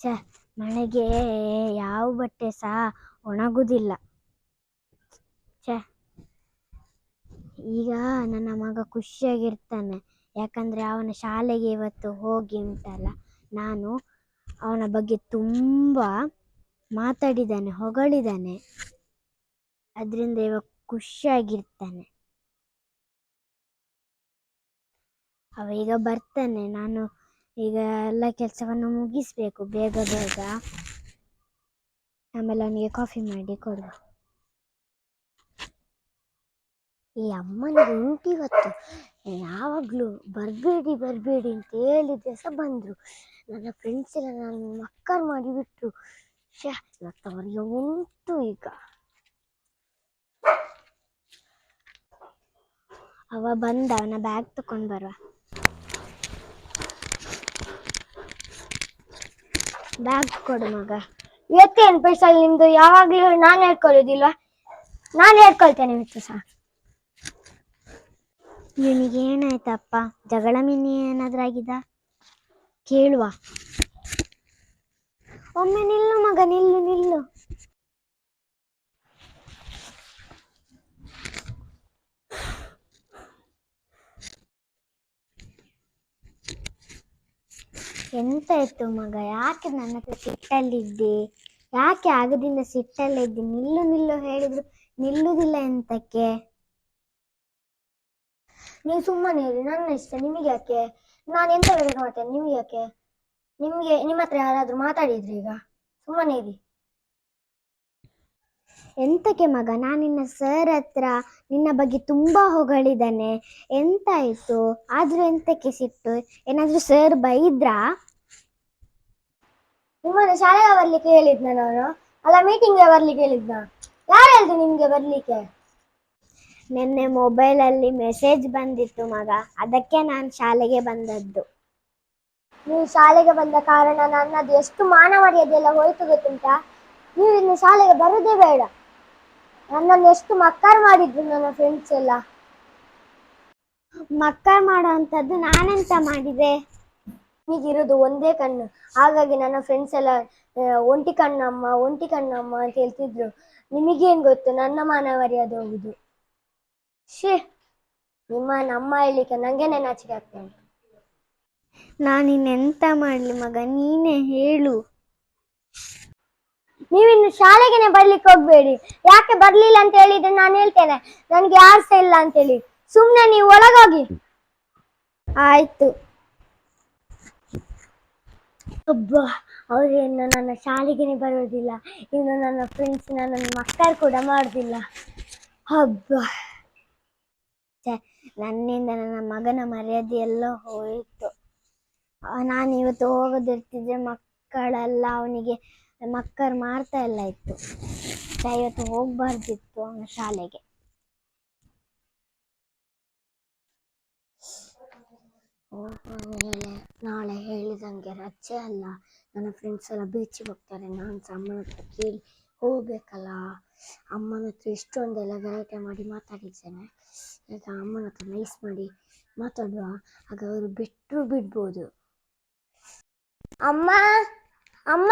ಛೆ ಮಳೆಗೆ ಯಾವ ಬಟ್ಟೆ ಸಹ ಒಣಗುದಿಲ್ಲ. ಛ, ಈಗ ನನ್ನ ಮಗ ಖುಷಿಯಾಗಿರ್ತಾನೆ. ಯಾಕಂದ್ರೆ ಅವನ ಶಾಲೆಗೆ ಇವತ್ತು ಹೋಗಿ ಉಂಟಲ್ಲ, ನಾನು ಅವನ ಬಗ್ಗೆ ತುಂಬ ಮಾತಾಡಿದ್ದಾನೆ ಹೊಗಳಿದ್ದಾನೆ ಅದರಿಂದ ಇವಾಗ ಖುಷಿಯಾಗಿರ್ತಾನೆ. ಅವ ಈಗ ಬರ್ತಾನೆ, ನಾನು ಈಗ ಎಲ್ಲ ಕೆಲಸವನ್ನು ಮುಗಿಸ್ಬೇಕು. ಬೇಗ ಬೇಗ. ಆಮೇಲೆ ಅವನಿಗೆ ಕಾಫಿ ಮಾಡಿ ಕೊಡುವ. ಈ ಅಮ್ಮನಿಗೆ ಉಂಟು ಇವತ್ತು ಯಾವಾಗಲೂ ಬರಬೇಡಿ ಬರಬೇಡಿ ಅಂತ ಹೇಳಿದ್ರೆ ಸಹ ಬಂದರು. ನನ್ನ ಫ್ರೆಂಡ್ಸ್ ಎಲ್ಲ ನನ್ನ ಮಕ್ಕಳು ಮಾಡಿಬಿಟ್ರು ಶ್ಯಾ ಅವರಿಗೆ ಉಂಟು ಈಗ. ಅವ ಬಂದ, ಅವನ ಬ್ಯಾಗ್ ತಕೊಂಡು ಬರುವ. ಬ್ಯಾಗ್ ಕೊಡು ಮಗ. ಇವತ್ತೇನು ಪೈಸಲ್ ನಿಮ್ದು ಯಾವಾಗ್ಲೂ ನಾನು ಹೇಳ್ಕೊಳ್ಳೋದಿಲ್ವಾ? ನಾನು ಹೇಳ್ಕೊಳ್ತೇನೆ ಇವತ್ತು ಸಹ ಇವನಿಗೆ ಏನಾಯ್ತಪ್ಪ ಜಗಳ ಮಿನಿ ಏನಾದ್ರೂ ಆಗಿದ? ಕೇಳುವ. ಒಮ್ಮೆ ನಿಲ್ಲು ಮಗ ನಿಲ್ಲು ನಿಲ್ಲು. ಎಂತ ಇತ್ತು ಮಗ. ಯಾಕೆ ನನ್ನ ಹತ್ರ ಸಿಟ್ಟಲ್ಲಿದ್ದೆ? ಯಾಕೆ ಆಗದಿಂದ ಸಿಟ್ಟಲ್ಲಿದ್ದೆ? ನಿಲ್ಲು ನಿಲ್ಲು ಹೇಳಿದ್ರು. ನಿಲ್ಲುದಿಲ್ಲ ಎಂತಕ್ಕೆ? ನೀವು ಸುಮ್ಮನೆ ಇರಿ. ನನ್ನ ಇಷ್ಟ. ನಿಮಗೆ ಯಾಕೆ? ನಾನು ಎಂತ ಬೇಕಾದ್ರೂ ಮಾಡ್ತೇನೆ? ನಿಮಗೆ ಯಾಕೆ? ನಿಮಗೆ, ನಿಮ್ಮ ಹತ್ರ ಯಾರಾದ್ರೂ ಮಾತಾಡಿದ್ರಿ ಈಗ? ಸುಮ್ಮನೆ ಇರಿ. ಎಂತಕ್ಕೆ ಮಗ? ನಾನು ನಿನ್ನ ಸರ್ ಹತ್ರ ನಿನ್ನ ಬಗ್ಗೆ ತುಂಬಾ ಹೊಗಳಿದ್ದಾನೆ. ಎಂತಾಯ್ತು ಆದ್ರೂ ಎಂತಕ್ಕೆ ಸಿಟ್ಟು? ಏನಾದ್ರೂ ಸರ್ ಬೈದ್ರಾ? ನಿಮ್ಮನ್ನ ಶಾಲೆಗೆ ಬರ್ಲಿಕ್ಕೆ ಹೇಳಿದ್ನ ನಾನು? ಅಲ್ಲ ಮೀಟಿಂಗ್ಗೆ ಬರ್ಲಿಕ್ಕೆ ಹೇಳಿದ್ನ? ಯಾರು ಹೇಳಿದ್ರು ನಿಮ್ಗೆ ಬರ್ಲಿಕ್ಕೆ? ನಿನ್ನೆ ಮೊಬೈಲಲ್ಲಿ ಮೆಸೇಜ್ ಬಂದಿತ್ತು ಮಗ. ಅದಕ್ಕೆ ನಾನು ಶಾಲೆಗೆ ಬಂದದ್ದು. ನೀವು ಶಾಲೆಗೆ ಬಂದ ಕಾರಣ ನನ್ನದು ಎಷ್ಟು ಮಾನ ಮರ್ಯಾದೆಲ್ಲ ಹೋಯ್ತು ಗೊತ್ತುಂಟಾ? ನೀವು ಇನ್ನು ಶಾಲೆಗೆ ಬರೋದೇ ಬೇಡ. ನನ್ನನ್ನು ಎಷ್ಟು ಮಕ್ಕಳು ಮಾಡಿದ್ರು ನನ್ನ ಫ್ರೆಂಡ್ಸ್ ಎಲ್ಲ? ಮಕ್ಕಳು ಮಾಡೋ ಅಂಥದ್ದು ನಾನೆಂತ ಮಾಡಿದೆ? ನಿಮಗಿರೋದು ಒಂದೇ ಕಣ್ಣು. ಹಾಗಾಗಿ ನನ್ನ ಫ್ರೆಂಡ್ಸ್ ಎಲ್ಲ ಒಂಟಿ ಕಣ್ಣಮ್ಮ ಒಂಟಿ ಕಣ್ಣಮ್ಮ ಅಂತ ಹೇಳ್ತಿದ್ರು. ನಿಮಗೇನ್ ಗೊತ್ತು? ನನ್ನ ಮಾನವರಿ ಅದು ಹೋಗುದು ಶೇ ನಿಮ್ಮ ನಮ್ಮ ಹೇಳಲಿಕ್ಕೆ ನಂಗೆ ನಾಚಿಕೆ ಆಗ್ತಾ ಉಂಟು. ನಾನಿನ್ನೆಂತ ಮಾಡಲಿ ಮಗ? ನೀನೇ ಹೇಳು. ನೀವಿನ್ನು ಶಾಲೆಗೆನೆ ಬರ್ಲಿಕ್ಕೆ ಹೋಗ್ಬೇಡಿ. ಯಾಕೆ ಬರ್ಲಿಲ್ಲ ಅಂತ ಹೇಳಿದ್ರೆ ನಾನು ಹೇಳ್ತೇನೆ. ನನ್ಗೆ ಯಾರು ಇಲ್ಲ ಅಂತೇಳಿ ಸುಮ್ನೆ ನೀವು ಒಳಗೋಗಿ. ಆಯ್ತು. ಅಬ್ಬಾ ಇನ್ನು ನನ್ನ ಶಾಲೆಗೆನೆ ಬರೋದಿಲ್ಲ. ಇನ್ನು ನನ್ನ ಫ್ರೆಂಡ್ಸ್ ನನ್ನ ಮಕ್ಕಳು ಕೂಡ ಮಾಡೋದಿಲ್ಲ. ಹಬ್ಬ. ನನ್ನಿಂದ ನನ್ನ ಮಗನ ಮರ್ಯಾದೆ ಎಲ್ಲ ಹೋಯಿತು. ನಾನು ಇವತ್ತು ಹೋಗದಿರ್ತಿದ್ರೆ ಮಕ್ಕಳೆಲ್ಲ ಅವನಿಗೆ, ಮಕ್ಕಳು ಮಾಡ್ತಾ ಇಲ್ಲ ಇತ್ತು. ಇವತ್ತು ಹೋಗ್ಬಾರ್ದಿತ್ತು ಅವನ ಶಾಲೆಗೆ. ಆಮೇಲೆ ನಾಳೆ ಹೇಳಿದಂಗೆ ರಜೆ ಅಲ್ಲ. ನನ್ನ ಫ್ರೆಂಡ್ಸ್ ಎಲ್ಲ ಬೀಚಿಗೆ ಹೋಗ್ತಾರೆ. ನಾನು ಅಮ್ಮನ ಹತ್ರ ಕೇಳಿ ಹೋಗ್ಬೇಕಲ್ಲ. ಅಮ್ಮನ ಹತ್ರ ಇಷ್ಟೊಂದೆಲ್ಲ ಗಲಾಟೆ ಮಾಡಿ ಮಾತಾಡಿದ್ದೇನೆ. ಈಗ ಅಮ್ಮನ ಹತ್ರ ನೈಸ್ ಮಾಡಿ ಮಾತಾಡುವ. ಆಗ ಅವರು ಬಿಟ್ಟರು ಬಿಡ್ಬೋದು. ಅಮ್ಮ ಅಮ್ಮ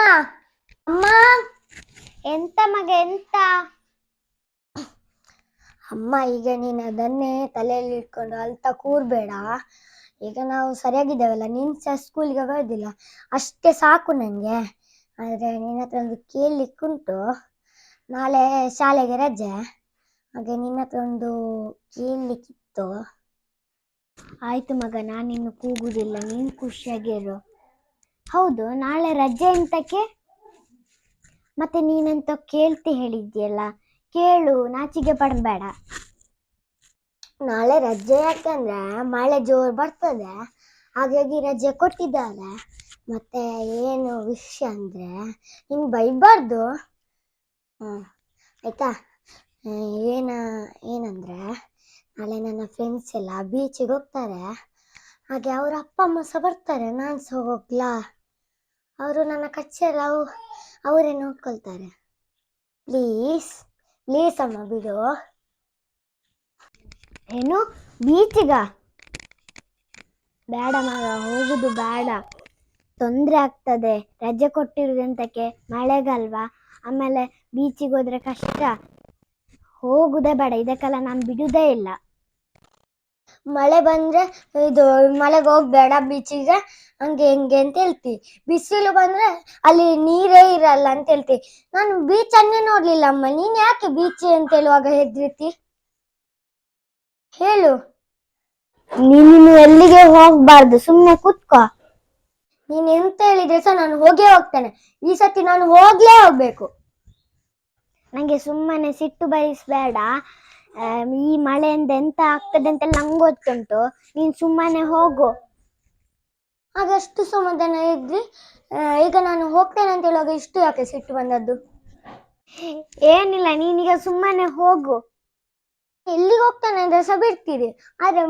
ಅಮ್ಮ, ಎಂತ ಮಗ, ಎಂತ? ಅಮ್ಮ, ಈಗ ನೀನು ಅದನ್ನೇ ತಲೆಯಲ್ಲಿ ಇಟ್ಕೊಂಡು ಅಲ್ತಾ ಕೂರ್ಬೇಡ. ಈಗ ನಾವು ಸರಿಯಾಗಿದ್ದೇವಲ್ಲ? ನೀನು ಸಹ ಸ್ಕೂಲಿಗೆ ಬರೋದಿಲ್ಲ ಅಷ್ಟೇ ಸಾಕು ನನಗೆ ಆದರೆ ನಿನ್ನ ಹತ್ರ ಒಂದು ಕೇಳಲಿಕ್ಕುಂಟು ನಾಳೆ ಶಾಲೆಗೆ ರಜೆ. ಹಾಗೆ ನಿನ್ನ ಹತ್ರ ಒಂದು ಕೇಳಲಿಕ್ಕಿತ್ತು. ಆಯ್ತು ಮಗ ನಾನಿನ್ನು ಕೂಗುದಿಲ್ಲ. ನೀನು ಖುಷಿಯಾಗಿರು ಹೌದು, ನಾಳೆ ರಜೆ ಎಂತಕ್ಕೆ? ಮತ್ತೆ ನೀನಂತ ಕೇಳ್ತಿ ಹೇಳಿದ್ಯಲ್ಲ ಕೇಳು ನಾಚಿಗೆ ಪಡಬೇಡ. ನಾಳೆ ರಜೆ ಯಾಕಂದ್ರೆ ಮಳೆ ಜೋರು ಬರ್ತದೆ. ಹಾಗಾಗಿ ರಜೆ ಕೊಟ್ಟಿದ್ದಾರೆ. ಮತ್ತೆ ಏನು ವಿಷಯ ಅಂದ್ರೆ ನಿಂಗೆ ಬೈಬಾರ್ದು. ಹಾಂ, ಆಯ್ತಾ? ಏನ, ಏನಂದ್ರೆ ನಾಳೆ ನನ್ನ ಫ್ರೆಂಡ್ಸ್ ಎಲ್ಲ ಬೀಚಿಗೆ ಹೋಗ್ತಾರೆ. ಹಾಗೆ ಅವ್ರ ಅಪ್ಪ, ಅಮ್ಮ ಸಹ ಬರ್ತಾರೆ. ನಾನು ಸಹ ಹೋಗ್ಲಾ. ಅವರು ನನ್ನ ಕಚ್ಚೆಲ್ಲ ಅವು, ಅವರೇ ನೋಡ್ಕೊಳ್ತಾರೆ. ಪ್ಲೀಸ್ ಪ್ಲೀಸ್ ಅಮ್ಮ ಬಿಡು. ಏನು? ಬೀಚಿಗ? ಬೇಡ ಮಗ ಹೋಗುದು ಬೇಡ. ತೊಂದರೆ ಆಗ್ತದೆ. ರಜೆ ಕೊಟ್ಟಿರೋದಂತಕ್ಕೆ? ಮಳೆಗಲ್ವಾ? ಆಮೇಲೆ ಬೀಚಿಗೆ ಹೋದ್ರೆ ಕಷ್ಟ. ಹೋಗುದೇ ಬೇಡ. ಇದಕ್ಕೆಲ್ಲ ನಾನು ಬಿಡುದೇ ಇಲ್ಲ. ಮಳೆ ಬಂದ್ರೆ ಇದು ಮಳೆಗೆ ಹೋಗ್ಬೇಡ ಬೀಚಿಗೆ. ಹಂಗೆ ಹೆಂಗೆ ಅಂತ ಹೇಳ್ತಿ. ಬಿಸಿಲು ಬಂದ್ರೆ ಅಲ್ಲಿ ನೀರೇ ಇರಲ್ಲ ಅಂತ ಹೇಳ್ತಿ. ನಾನು ಬೀಚನ್ನೇ ನೋಡ್ಲಿಲ್ಲ ಅಮ್ಮ ನೀನ್ ಯಾಕೆ ಬೀಚ್ ಅಂತ ಹೇಳುವಾಗ ಹೆದ್ರಿತಿ? ಹೇಳು. ನೀನು ಎಲ್ಲಿಗೆ ಹೋಗ್ಬಾರ್ದು ಸುಮ್ಮನೆ ಕೂತ್ಕೋ. ನೀನ್ ಎಂತ ಹೇಳಿದ್ರೆ ಸಹ ನಾನು ಹೋಗೇ ಹೋಗ್ತೇನೆ. ಈ ಸತಿ ನಾನು ಹೋಗ್ಲೇ ಹೋಗ್ಬೇಕು. ನಂಗೆ ಸುಮ್ಮನೆ ಸಿಟ್ಟು ಬರಿಸ್ಬೇಡ ಈ ಮಳೆಯಿಂದ ಎಂತ ಆಗ್ತದೆ ಅಂತ ನಂಗೆ ಗೊತ್ತುಂಟು. ನೀನ್ ಸುಮ್ಮನೆ ಹೋಗು. ಹಾಗಷ್ಟು ಸಮಾಧಾನ ಇದ್ರಿ ಈಗ ನಾನು ಹೋಗ್ತೇನೆ ಅಂತ ಹೇಳುವಾಗ ಇಷ್ಟು ಯಾಕೆ ಸಿಟ್ಟು ಬಂದದ್ದು? ಏನಿಲ್ಲ, ನೀನೀಗ ಸುಮ್ಮನೆ ಹೋಗು. ಎಲ್ಲಿಗೆ ಹೋಗ್ತಾನೆ ಅಂದ್ರೆ ಸಹ ಬಿಡ್ತೀರಿ ಆದ್ರೆ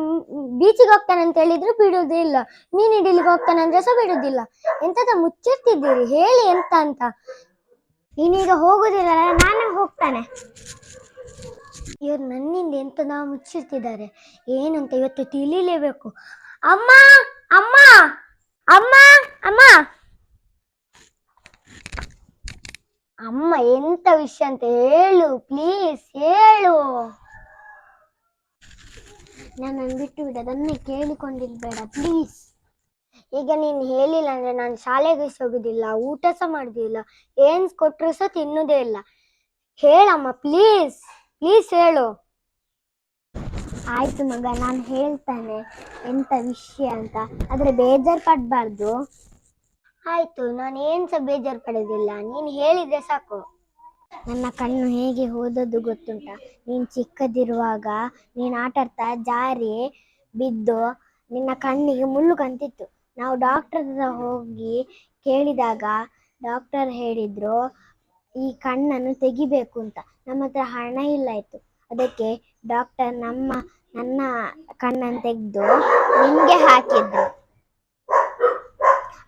ಬೀಚಿಗೆ ಹೋಗ್ತಾನೆ ಅಂತ ಹೇಳಿದ್ರು ಬಿಡುವುದೇ ಇಲ್ಲ ಮೀನ್ ಹಿಡಿಲಿಕ್ಕೆ ಹೋಗ್ತಾನೆ ಅಂದ್ರೆ ಸಹ ಬಿಡುದಿಲ್ಲ ಎಂತದ ಮುಚ್ಚಿರ್ತಿದ್ದೀರಿ? ಹೇಳಿ ಎಂತ ಅಂತ. ನೀನೀಗ ಹೋಗುದಿಲ್ಲ ನಾನೇ ಹೋಗ್ತಾನೆ. ಇವ್ರು ನನ್ನಿಂದ ಎಂತದ ಮುಚ್ಚಿರ್ತಿದ್ದಾರೆ? ಏನಂತ ಇವತ್ತು ತಿಳಿಲೇಬೇಕು. ಅಮ್ಮ ಅಮ್ಮ ಅಮ್ಮ ಅಮ್ಮ. ಅಮ್ಮ, ಎಂತ ವಿಷಯ ಅಂತ ಹೇಳು ಪ್ಲೀಸ್ ಹೇಳು. ನನ್ನನ್ನು ಬಿಟ್ಟು ಬಿಡು, ಅದನ್ನೇ ಕೇಳಿಕೊಂಡಿರ್ಬೇಡ ಪ್ಲೀಸ್ ಈಗ ನೀನು ಹೇಳಿಲ್ಲ ಅಂದ್ರೆ ನಾನು ಶಾಲೆಗೆ ಹೋಗುದಿಲ್ಲ, ಊಟ ಸಹ ಮಾಡುದಿಲ್ಲ ಏನ್ ಕೊಟ್ಟರು ಸಹ ತಿನ್ನುದೇ ಇಲ್ಲ. ಹೇಳಮ್ಮ ಪ್ಲೀಸ್ ಪ್ಲೀಸ್ ಹೇಳು. ಆಯ್ತು ಮಗ, ನಾನು ಹೇಳ್ತಾನೆ ಎಂಥ ವಿಷಯ ಅಂತ. ಆದರೆ ಬೇಜಾರು ಪಡಬಾರ್ದು. ಆಯ್ತು, ನಾನು ಏನು ಸಹ ಬೇಜಾರು ಪಡೋದಿಲ್ಲ, ನೀನು ಹೇಳಿದ್ರೆ ಸಾಕು. ನನ್ನ ಕಣ್ಣು ಹೇಗೆ ಹೋದದ್ದು ಗೊತ್ತುಂಟ. ನೀನ್ ಚಿಕ್ಕದಿರುವಾಗ ನೀನ್ ಆಟಾಡ್ತಾ ಜಾರಿ ಬಿದ್ದು ನಿನ್ನ ಕಣ್ಣಿಗೆ ಮುಳ್ಳು ಕಂತಿತ್ತು. ನಾವು ಡಾಕ್ಟರ್ ಹತ್ರ ಹೋಗಿ ಕೇಳಿದಾಗ ಡಾಕ್ಟರ್ ಹೇಳಿದ್ರು, ಈ ಕಣ್ಣನ್ನು ತೆಗಿಬೇಕು ಅಂತ ನಮ್ಮ ಹತ್ರ ಹಣ ಇಲ್ಲ ಇತ್ತು. ಅದಕ್ಕೆ ಡಾಕ್ಟರ್ ನಮ್ಮ, ನನ್ನ ಕಣ್ಣನ್ನು ತೆಗೆದು ನಿಮಗೆ ಹಾಕಿದ್ರು.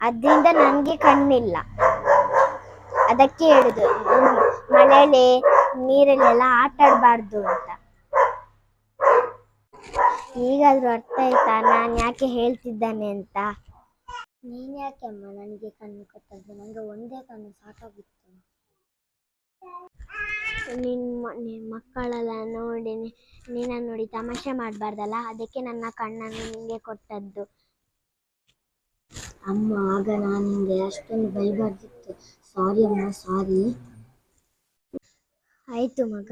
ಅದರಿಂದ ನನಗೆ ಕಣ್ಣಿಲ್ಲ. ಅದಕ್ಕೆ ಹೇಳುದು ಹ್ಮ್, ಮಳೆಯಲ್ಲಿ ನೀರಲ್ಲೆಲ್ಲ ಆಟ ಆಡಬಾರ್ದು ಅಂತ. ಈಗಾದ್ರೂ ಅರ್ಥ ಆಯ್ತಾ? ನಾನು ಯಾಕೆ ಹೇಳ್ತಿದ್ದಾನೆ ಅಂತ? ನೀನ್ ಯಾಕೆ ಅಮ್ಮ ನನಗೆ ಕಣ್ಣು ಕೊಟ್ಟದ್ದು? ನಂಗೆ ಒಂದೇ ಕಣ್ಣು ಸಾಕಾಗಿತ್ತು. ನಿನ್ ನಿನ್ ಮಕ್ಕಳೆಲ್ಲ ನೋಡಿ ನೀನ ನೋಡಿ ತಮಾಷೆ ಮಾಡಬಾರ್ದಲ್ಲ? ಅದಕ್ಕೆ ನನ್ನ ಕಣ್ಣನ್ನು ನಿಂಗೆ ಕೊಟ್ಟದ್ದು. ಅಮ್ಮ ಆಗ ನಾನು ನಿಂಗೆ ಅಷ್ಟೊಂದು ಬೈಬಾರ್ದಿತ್ತು. ಸಾರಿ ಅಮ್ಮ ಸಾರಿ. ಆಯ್ತು ಮಗ.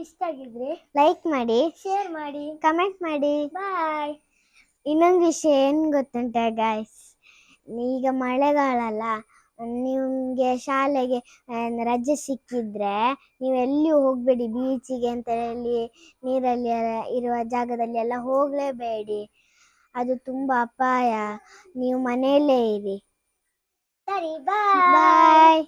ಇಷ್ಟ ಆಗಿದ್ರೆ? ಲೈಕ್ ಮಾಡಿ ಶೇರ್ ಮಾಡಿ. ಕಮೆಂಟ್ ಮಾಡಿ. ಬಾಯ್ ಇನ್ನೊಂದು ವಿಷಯ ಏನ್ ಗೊತ್ತುಂಟ ಗಾಯ್ಸ್ ಈಗ ಮಳೆಗಾಲ ಅಲ್ಲ ನಿಮ್ಗೆ ಶಾಲೆಗೆ ರಜೆ ಸಿಕ್ಕಿದ್ರೆ ನೀವು ಹೋಗ್ಬೇಡಿ? ಹೋಗಬೇಡಿ ಬೀಚಿಗೆ ಅಂತ ಹೇಳಿ ನೀರಲ್ಲಿ ಇರುವ ಜಾಗದಲ್ಲಿ ಎಲ್ಲ ಹೋಗಲೇಬೇಡಿ. ಅದು ತುಂಬಾ ಅಪಾಯ. ನೀವು ಮನೆಯಲ್ಲೇ ಇರಿ. ಸರಿ ಬಾಯ್ ಬಾಯ್